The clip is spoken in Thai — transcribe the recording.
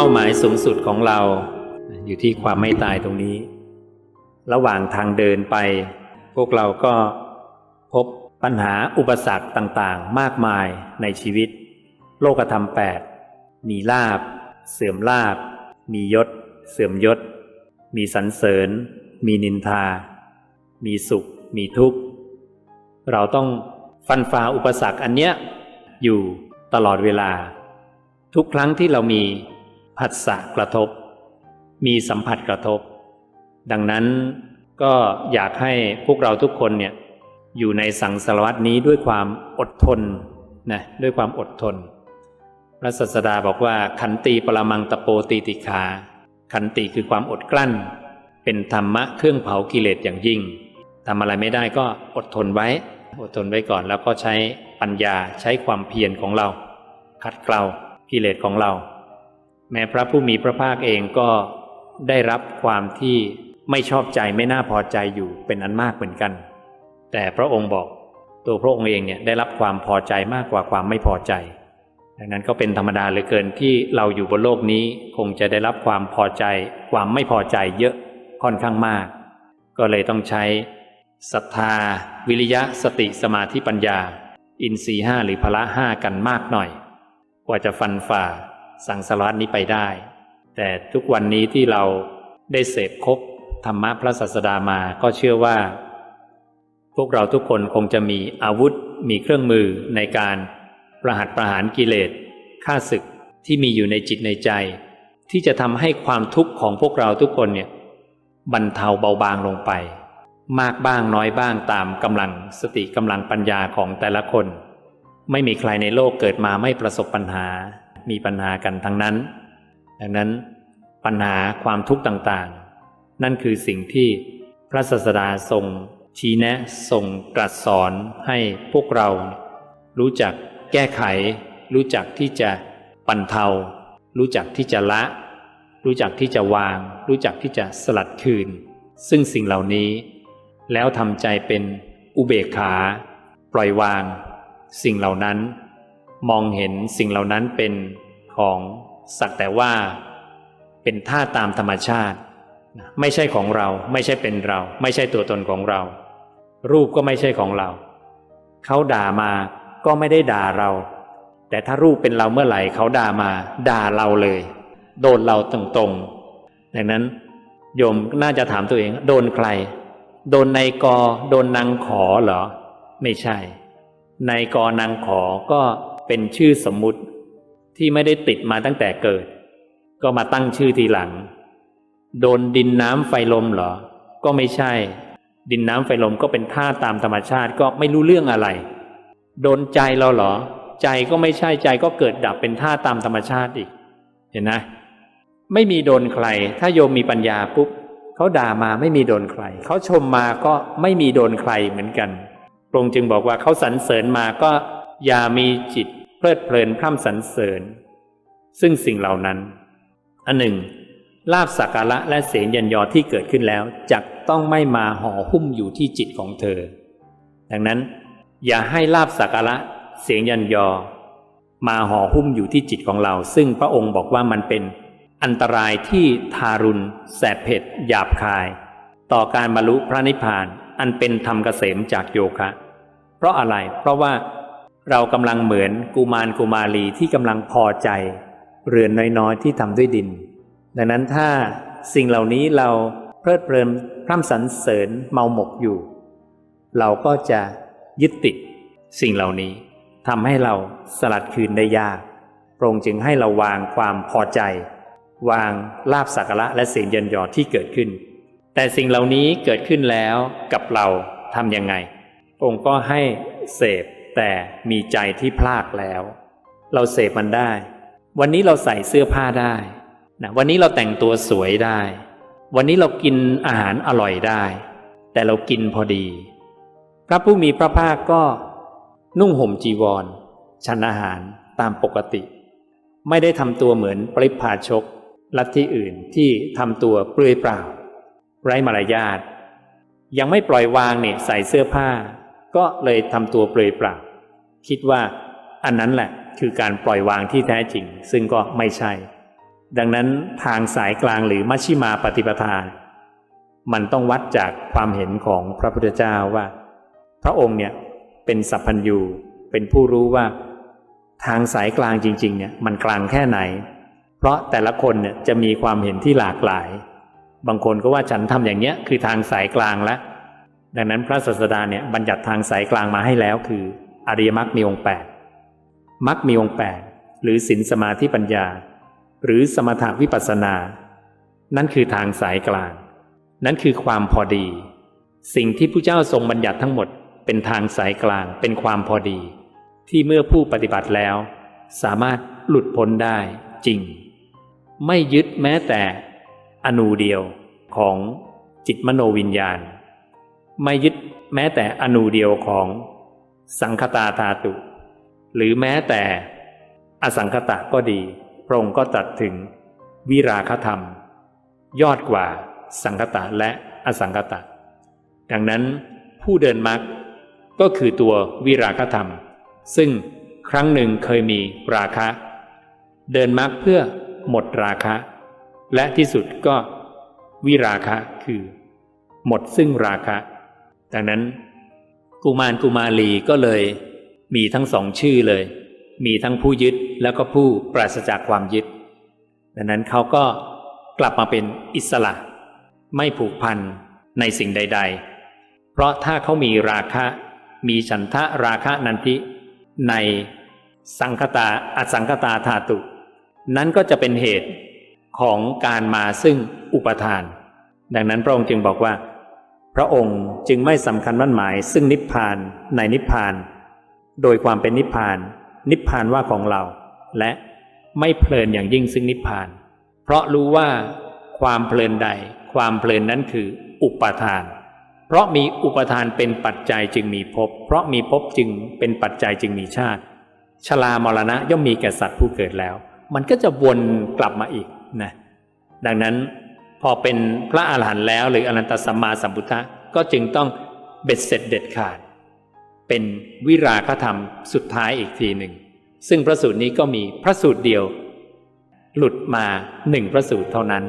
ป้าหมายสูงสุดของเรา อยู่ที่ความไม่ตายตรงนี้ ระหว่างทางเดินไป พวกเราก็พบปัญหาอุปสรรคต่างๆ มากมายในชีวิต โลกธรรมแปดมีลาบ เสื่อมลาบ มียศ เสื่อมยศ มีสรรเสริญ มีนินทา มีสุข มีทุกข์ เราต้องฟันฝ่าอุปสรรคอันเนี้ยอยู่ตลอดเวลา ทุกครั้งที่เรามี ผัสสะกระทบ มีสัมผัสกระทบ ดังนั้นก็อยากให้พวกเราทุกคนเนี่ยอยู่ในสังสารวัตนี้ด้วยความอดทนนะด้วยความอดทน พระศาสดาบอกว่าขันติปรมังตะโปตีติขา ขันติคือความอดกลั้น เป็นธรรมะเครื่องเผากิเลสอย่างยิ่งทำอะไรไม่ได้ก็อดทนไว้ อดทนไว้ก่อนแล้วก็ใช้ปัญญาใช้ความเพียรของเรา ขัดเกลากิเลสของเรา แม้พระผู้มีพระภาคเองก็ได้รับความที่ไม่ชอบใจไม่น่าพอใจอยู่เป็นอันมากเหมือนกัน แต่พระองค์บอกตัวพระองค์เองเนี่ยได้รับความพอใจมากกว่าความไม่พอใจ ดังนั้นก็เป็นธรรมดาเหลือเกินที่เราอยู่บนโลกนี้คงจะได้รับความพอใจ ความไม่พอใจเยอะค่อนข้างมาก ก็เลยต้องใช้ศรัทธา วิริยะสติสมาธิปัญญา อินทรีห้าหรือพละห้ากันมากหน่อย กว่าจะฟันฝ่า สังสารวัตนี้ไปได้ แต่ทุกวันนี้ที่เราได้เสพคบธรรมะพระศาสดามาก็เชื่อว่า พวกเราทุกคนคงจะมีอาวุธมีเครื่องมือในการประหัตประหารกิเลสฆ่าศึกที่มีอยู่ในจิตในใจ ที่จะทำให้ความทุกข์ของพวกเราทุกคนเนี่ยบรรเทาเบาบางลงไป มากบ้างน้อยบ้างตามกำลังสติกำลังปัญญาของแต่ละคน ไม่มีใครในโลกเกิดมาไม่ประสบปัญหา มีปัญหากันทั้งนั้น ดังนั้นปัญหาความทุกข์ต่างๆ นั่นคือสิ่งที่พระศาสดาทรงชี้แนะทรงตรัสสอนให้พวกเรา รู้จักแก้ไข รู้จักที่จะบรรเทา รู้จักที่จะละ รู้จักที่จะวาง รู้จักที่จะสลัดคืน ซึ่งสิ่งเหล่านี้ แล้วทำใจเป็นอุเบกขา ปล่อยวาง สิ่งเหล่านั้น มองเห็นสิ่งเหล่านั้นเป็นของสักแต่ว่าเป็นท่าตามธรรมชาติ ไม่ใช่ของเราไม่ใช่เป็นเรา ไม่ใช่ตัวตนของเรา รูปก็ไม่ใช่ของเรา เขาด่ามาก็ไม่ได้ด่าเรา แต่ถ้ารูปเป็นเราเมื่อไหร่เขาด่ามาด่าเราเลย โดนเราตรงๆดังนั้นโยมน่าจะถามตัวเอง โดนใคร โดนนายกโดนนางขอเหรอ ไม่ใช่นายกนางขอก็ เป็นชื่อสมมุติที่ไม่ได้ติดมาตั้งแต่เกิด ก็มาตั้งชื่อทีหลัง โดนดินน้ำไฟลมเหรอ ก็ไม่ใช่ ดินน้ำไฟลมก็เป็นท่าตามธรรมชาติก็ไม่รู้เรื่องอะไร โดนใจเราเหรอ ใจก็ไม่ใช่ใจก็เกิดดับเป็นท่าตามธรรมชาติอีก เห็นนะไม่มีโดนใคร ถ้าโยมมีปัญญาปุ๊บเขาด่ามาไม่มีโดนใคร เขาชมมาก็ไม่มีโดนใครเหมือนกันพระองค์จึงบอกว่าเขาสรรเสริญมาก็อย่ามีจิต เพลิดเพลินพร่ำสรรเสริญ ซึ่งสิ่งเหล่านั้นอันหนึ่งลาบสักการะและเสียงยันยอที่เกิดขึ้นแล้วจักต้องไม่มาห่อหุ้มอยู่ที่จิตของเธอ ดังนั้น อย่าให้ลาบสักการะเสียงยันยอ มาห่อหุ้มอยู่ที่จิตของเรา ซึ่งพระองค์บอกว่ามันเป็นอันตรายที่ทารุณแสบเผ็ดหยาบคาย ต่อการบรรลุพระนิพพานอันเป็นธรรมเกษมจากโยคะ เพราะอะไรเพราะว่า เรากำลังเหมือนกุมารกุมารีที่กำลังพอใจ เรือนน้อยๆที่ทำด้วยดิน ดังนั้นถ้าสิ่งเหล่านี้เราเพลิดเพลินพร่ำสรรเสริญเมาหมกอยู่ เราก็จะยึดติดสิ่งเหล่านี้ทำให้เราสลัดคืนได้ยากพระองค์จึงให้เราวางความพอใจ วางลาบสักระและเสียงเยินยอที่เกิดขึ้น แต่สิ่งเหล่านี้เกิดขึ้นแล้วกับเราทำยังไง องค์ก็ให้เสพ แต่มีใจที่พลากแล้ว เราเสพมันได้ วันนี้เราใส่เสื้อผ้าได้นะวันนี้เราแต่งตัวสวยได้ วันนี้เรากินอาหารอร่อยได้ แต่เรากินพอดี พระผู้มีพระภาคก็นุ่งห่มจีวรฉันอาหารตามปกติ ไม่ได้ทำตัวเหมือนปริพาชก ลัทธิอื่นที่ทำตัวเปลือยเปล่า ไร้มารยาทยังไม่ปล่อยวางเนี่ยใส่เสื้อผ้า ก็เลยทำตัวเปลือยเปล่า คิดว่าอันนั้นแหละคือการปล่อยวางที่แท้จริง ซึ่งก็ไม่ใช่ ดังนั้นทางสายกลางหรือมัชชิมาปฏิปทา มันต้องวัดจากความเห็นของพระพุทธเจ้าว่า พระองค์เนี่ยเป็นสัพพัญญูเป็นผู้รู้ว่า ทางสายกลางจริง ๆ เนี่ยมันกลางแค่ไหน เพราะแต่ละคนเนี่ยจะมีความเห็นที่หลากหลาย บางคนก็ว่าฉันทำอย่างเนี้ยคือทางสายกลางแล้วดังนั้นพระศาสดาเนี่ยบัญญัติทางสายกลางมาให้แล้วคือ อริยมรรคมีองค์แปดมรรคมีองค์แปดหรือศีลสมาธิปัญญา หรือสมถาวิปัสสนา นั่นคือทางสายกลาง นั่นคือความพอดี สิ่งที่ผู้เจ้าทรงบัญญัติทั้งหมดเป็นทางสายกลางเป็นความพอดี ที่เมื่อผู้ปฏิบัติแล้ว สามารถหลุดพ้นได้จริง ไม่ยึดแม้แต่ อนูเดียวของจิตมโนวิญญาณ ไม่ยึดแม้แต่อนูเดียวของ สังคตาธาตุ หรือแม้แต่อสังคตะก็ดี พระองค์ก็ตรัสถึงวิราคธรรม ยอดกว่าสังคตะและอสังคตะ ดังนั้นผู้เดินมรรคก็คือตัววิราคธรรม ซึ่งครั้งหนึ่งเคยมีราคะ เดินมรรคเพื่อหมดราคะ และที่สุดก็วิราคะคือ หมดซึ่งราคะ ดังนั้น กุมารกุมารีก็เลย มีทั้งสองชื่อเลย มีทั้งผู้ยึดแล้วก็ผู้ปราศจากความยึด ดังนั้นเขาก็กลับมาเป็นอิสระ ไม่ผูกพันในสิ่งใด ๆ เพราะถ้าเขามีราคะ มีฉันทะราคะนันทิ ในสังคตาอสังคตาธาตุ นั้นก็จะเป็นเหตุของการมาซึ่งอุปทาน ดังนั้นพระองค์จึงบอกว่า ระองค์จึงไม่สำคัญมั่นหมาย ซึ่งนิพพานในนิพพาน โดยความเป็นนิพพาน นิพพานว่าของเรา และไม่เพลินอย่างยิ่งซึ่งนิพพาน เพราะรู้ว่าความเพลินใด ความเพลินนั้นคืออุปทาน เพราะมีอุปทานเป็นปัจจัยจึงมีภพเพราะมีภพจึงเป็นปัจจัยจึงมีชาติชรามรณะย่อมมีแก่สัตว์ผู้เกิดแล้ว มันก็จะวนกลับมาอีกนะดังนั้น พอเป็นพระอาหารหันต์แล้ว หรืออรันตสัมมาสัมพุทธะก็จึงต้องเบ็ดเสร็จเด็ดขาด เป็นวิราคธรรมสุดท้ายอีกทีหนึ่ง ซึ่งพระสูตรนี้ก็มีพระสูตรเดียว หลุดมาหนึ่งพระสูตรเท่านั้น